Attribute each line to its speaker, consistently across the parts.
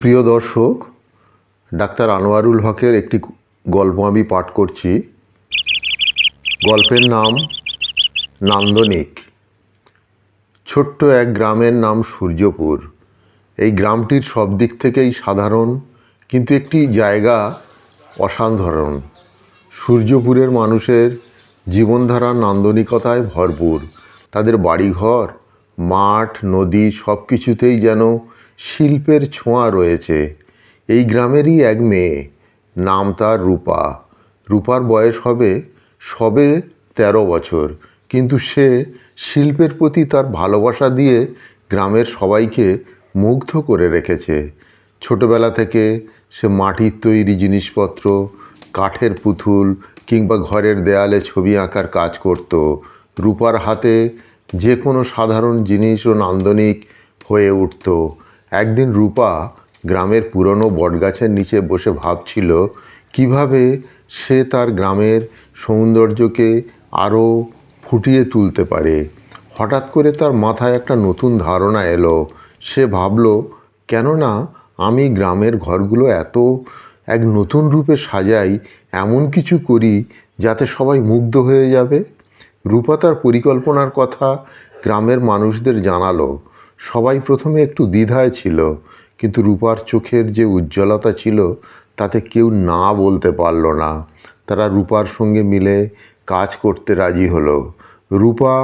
Speaker 1: প্রিয় দর্শক, ডাক্তার আনোয়ারুল হকের একটি গল্প আমি পাঠ করছি। গল্পের নাম নান্দনিক। ছোট্ট এক গ্রামের নাম সূর্যপুর। এই গ্রামটির সব দিক থেকেই সাধারণ, কিন্তু একটি জায়গা অসাধারণ। সূর্যপুরের মানুষের জীবনধারা নান্দনিকতায় ভরপুর। তাদের বাড়িঘর, মাঠ, নদী সব কিছুতেই যেন শিল্পের ছোঁয়া রয়েছে। এই গ্রামেরই এক মেয়ে, নাম তার রূপা। রূপার বয়স হবে সবে তেরো বছর, কিন্তু সে শিল্পের প্রতি তার ভালোবাসা দিয়ে গ্রামের সবাইকে মুগ্ধ করে রেখেছে। ছোটবেলা থেকে সে মাটির তৈরি জিনিসপত্র, কাঠের পুতুল কিংবা ঘরের দেয়ালে ছবি আঁকার কাজ করত। রূপার হাতে যে কোনো সাধারণ জিনিসও নান্দনিক হয়ে উঠত। একদিন রূপা গ্রামের পুরনো বটগাছের নিচে বসে ভাবছিল, কীভাবে সে তার গ্রামের সৌন্দর্যকে আরও ফুটিয়ে তুলতে পারে। হঠাৎ করে তার মাথায় একটা নতুন ধারণা এলো। সে ভাবলো কেননা আমি গ্রামের ঘরগুলো এত এক নতুন রূপে সাজাই, এমন কিছু করি যাতে সবাই মুগ্ধ হয়ে যাবে? রূপা তার পরিকল্পনার কথা গ্রামের মানুষদের জানালো। সবাই প্রথমে একটু দ্বিধায় ছিল, কিন্তু রূপার চোখের যে উজ্জ্বলতা ছিল, তাতে কেউ না বলতে পারল না। তারা রূপার সঙ্গে মিলে কাজ করতে রাজি হলো। রূপা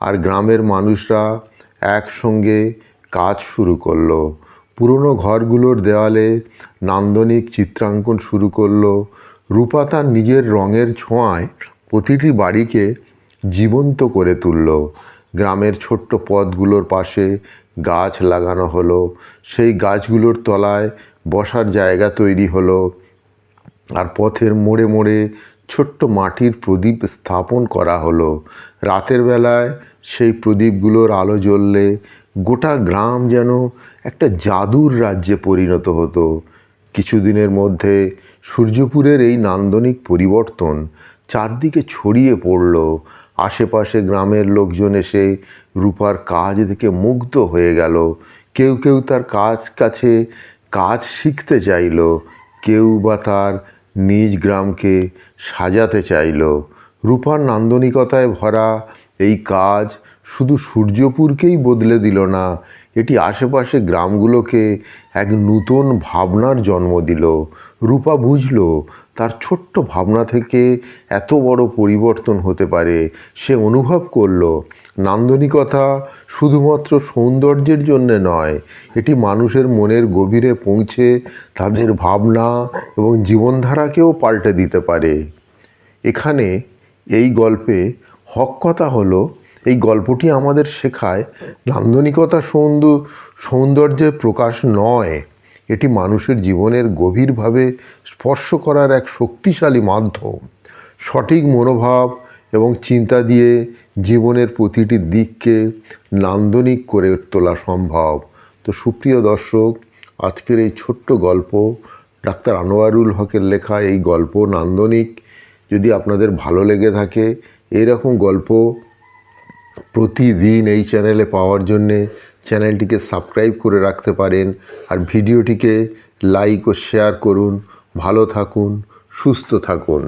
Speaker 1: আর গ্রামের মানুষরা একসঙ্গে কাজ শুরু করল। পুরনো ঘরগুলোর দেওয়ালে নান্দনিক চিত্রাঙ্কন শুরু করল। রূপা তার নিজের রঙের ছোঁয়ায় প্রতিটি বাড়িকে জীবন্ত করে তুলল। গ্রামের ছোট্ট পথগুলোর পাশে গাছ লাগানো হলো। সেই গাছগুলোর তলায় বসার জায়গা তৈরি হলো আর পথের মোড়ে মোড়ে ছোট্ট মাটির প্রদীপ স্থাপন করা হলো। রাতের বেলায় সেই প্রদীপগুলোর আলো জ্বললে গোটা গ্রাম যেন একটা জাদুর রাজ্যে পরিণত হতো। কিছুদিনের মধ্যে সূর্যপুরের এই নান্দনিক পরিবর্তন চারদিকে ছড়িয়ে পড়ল। আশেপাশে গ্রামের লোকজন এসে রূপার কাজ থেকে মুগ্ধ হয়ে গেল। কেউ কেউ তার কাজ কাছে কাজ শিখতে চাইল। কেউ বা তার নিজ গ্রামকে সাজাতে চাইল। রূপার নান্দনিকতায় ভরা এই কাজ শুধু সূর্যপুরকেই বদলে দিল না, এটি আশেপাশে গ্রামগুলোকে এক নূতন ভাবনার জন্ম দিল। রূপা বুঝল, তার ছোট্ট ভাবনা থেকে এত বড় পরিবর্তন হতে পারে, সে অনুভব করল। নান্দনিকতা শুধুমাত্র সৌন্দর্যের জন্যে নয়, এটি মানুষের মনের গভীরে পৌঁছে তাদের ভাবনা এবং জীবনধারাকেও পাল্টে দিতে পারে। এখানে এই গল্পে হক কথা হলো, এই গল্পটি আমাদের শেখায় নান্দনিকতা সৌন্দর সৌন্দর্যের প্রকাশ নয়। এটি মানুষের জীবনের গভীরভাবে স্পর্শ করার এক শক্তিশালী মাধ্যম। সঠিক মনোভাব এবং চিন্তা দিয়ে জীবনের প্রতিটি দিককে নান্দনিক করে তোলা সম্ভব। তো সুপ্রিয় দর্শক, আজকের এই ছোট্ট গল্প ডাক্তার আনোয়ারুল হকের লেখা এই গল্প নান্দনিক যদি আপনাদের ভালো লেগে থাকে, এরকম গল্প প্রতিদিন এই চ্যানেলে পাওয়ার জন্যে চ্যানেলটিকে সাবস্ক্রাইব করে রাখতে পারেন আর ভিডিওটিকে লাইক ও শেয়ার করুন। ভালো থাকুন, সুস্থ থাকুন।